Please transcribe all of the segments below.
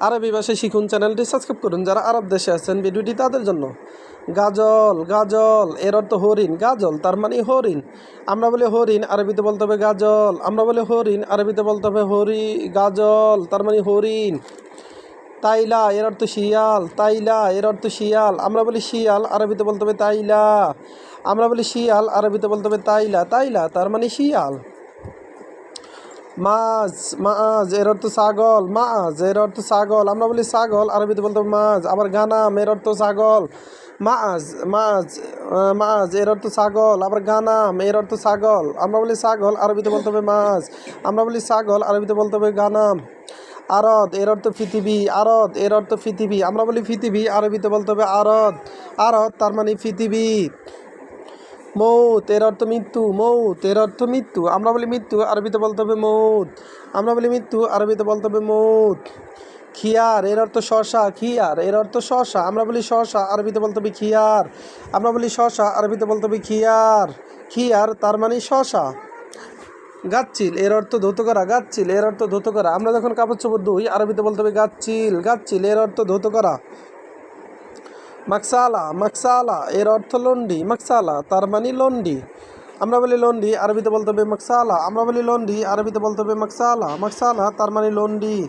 আরবি ভাষায় শিখুন চ্যানেলটি সাবস্ক্রাইব করুন। যারা আরব দেশে আছেন, ভিডিওটি তাদের জন্য। গাজল গাজল, এর অর্থ হরিণ। গাজল, তার মানে হরিণ। আমরা বলি হরিণ, আরবিতে বলতে হবে গাজল। আমরা বলি হরিণ, আরবিতে বলতে হবে হরি, গাজল, তার মানে হরিণ। তাইলা, এর অর্থ শিয়াল। তাইলা, এর অর্থ শিয়াল। আমরা বলি শিয়াল, আরবিতে বলতে হবে তাইলা। আমরা বলি শিয়াল, আরবিতে বলতে হবে তাইলা। তাইলা, তার মানে শিয়াল। মাছ মাছ এর অর্থ ছাগল, মাছ এর অর্থ ছাগল। আমরা বলি ছাগল, আরবিতে বলতে মাছ, আবার গানাম এর অর্থ ছাগল। মাছ মাছ মাছ এর অর্থ ছাগল, আবার গানাম এর অর্থ ছাগল। আমরা বলি ছাগল, আরবিতে বলতে হবে মাছ। আমরা বলি ছাগল, আরবিতে বলতে হবে গানাম। আরদ এর অর্থ পৃথিবী, আরদ এর অর্থ পৃথিবী। আমরা বলি পৃথিবী, আরবিতে বলতে হবে আরদ। আরদ তার মানে পৃথিবী। মৌত, এর অর্থ মৃত্যু, মৌত, এর অর্থ মৃত্যু। আমরা বলি মৃত্যু, আরবিতে বলতে হবে মৌত। আমরা বলি মৃত্যু, আরবিতে বলতে হবে মৌত। খিয়ার, এর অর্থ শশা, খিয়ার, এর অর্থ শশা। আমরা বলি শশা, আরবিতে বলতে হবে খিয়ার। আমরা বলি শশা, আরবিতে বলতে হবে খিয়ার। খিয়ার, তার মানে শশা। গাচ্ছিল, এর অর্থ ধৌত করা, গাচ্ছিল, এর অর্থ ধৌত করা। আমরা যখন কাপড় চোপড় ধুই, আরবিতে বলতে হবে গাচ্ছিল গাচ্ছিল, এর অর্থ ধৌত করা। মাকসালা মাকসালা, এর অর্থ লন্ডি, মাকসালা, তার মানে লন্ডি। আমরা বলি লন্ডি, আরবিতে বলতে হবে মাকসালা। আমরা বলি লন্ডি, আরবিতে বলতে হবে মাকসালা। মাকসালা, তার মানে লন্ডি।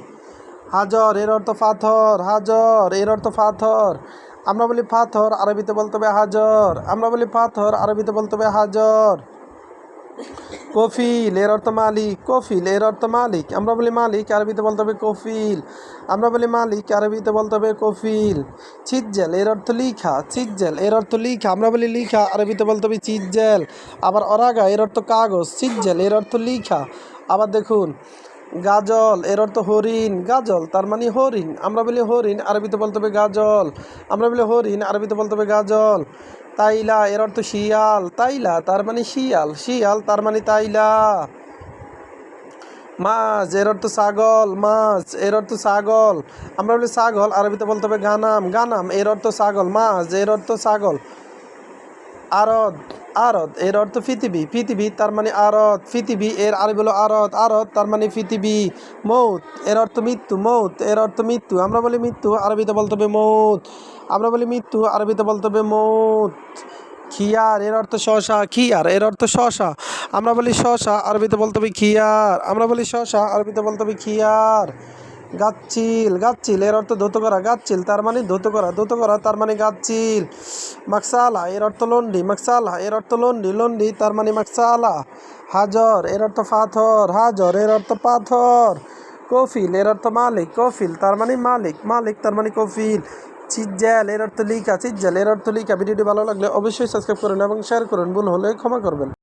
হাজর, এর অর্থ পাথর। হাজর, এর অর্থ পাথর। আমরা বলি পাথর, আরবিতে বলতে হবে হাজর। আমরা বলি পাথর, আরবিতে বলতে হবে হাজর। কফিল, এর অর্থ মালিক, কফিল, এর অর্থ মালিক। আমরা বলি মালিক, আরবিতে বলতে হবে কফিল। আমরা বলি মালিক, আরবিতে বলতে হবে কফিল। চিজ্জেল, এর অর্থ লিখা, চিজ্জেল, এর অর্থ লিখা। আমরা বলি লিখা, আরবিতে বলতে হবে চিজ্জেল। আবার অরাগা, এর অর্থ কাগজ, চিজ্জেল, এর অর্থ লিখা। আবার দেখুন, গাজল, এর অর্থ হরিণ, গাজল, তার মানে হরিণ। আমরা বলি হরিণ, আরবিতে বলতে হবে গাজল। আমরা বলি হরিণ, আরবিতে বলতে হবে গাজল। তাইলা, এর অর্থ শিয়াল, তাইলা, তার মানে শিয়াল শিয়াল তার মানে তাইলা। মাছ, এর অর্থ ছাগল, মাছ, এর অর্থ ছাগল। আমরা বলি ছাগল, আরবিতে বলতে হবে গানাম গানাম, এর অর্থ ছাগল, মাছ, এর অর্থ ছাগল। আরদ আরদ এর অর্থ পৃথিবী। পৃথিবী, তার মানে আরত। পৃথিবী, এর আরবি হলো আরত। আরদ তার মানে পৃথিবী। মৌত, এর অর্থ মৃত্যু। মৌত, এর অর্থ মৃত্যু। আমরা বলি মৃত্যু, আরবিতে বলতে হবে মৌত। আমরা বলি মৃত্যু, আরবিতে বলতে হবে মৌত। খিয়ার, এর অর্থ শশা। খিয়ার, এর অর্থ শশা। আমরা বলি শশা, আরবিতে বলতে হবে খিয়ার। আমরা বলি শশা, আরবিতে বলতে হবে খিয়ার। গাচ্ছিল গাচ্ছিল, এর অর্থ ধৌত করা, গাচ্ছিল, তার মানে ধৌত করা ধৌত করা, তার মানে গাচ্ছিল। মাকসালা, এর অর্থ লন্ডি, মাকসালা, এর অর্থ লন্ডি লন্ডি, তার মানে মাকসালা। হাজর, এর অর্থ পাথর, হাজর, এর অর্থ পাথর। কফিল, এর অর্থ মালিক, কফিল, তার মানে মালিক মালিক, তার মানে কফিল। চিজ্জাল এর অর্থ লিখা চিজ্জাল এর অর্থ লিখা। ভিডিওটি ভালো লাগলে অবশ্যই সাবস্ক্রাইব করুন এবং শেয়ার করুন। ভুল হলে ক্ষমা করবেন।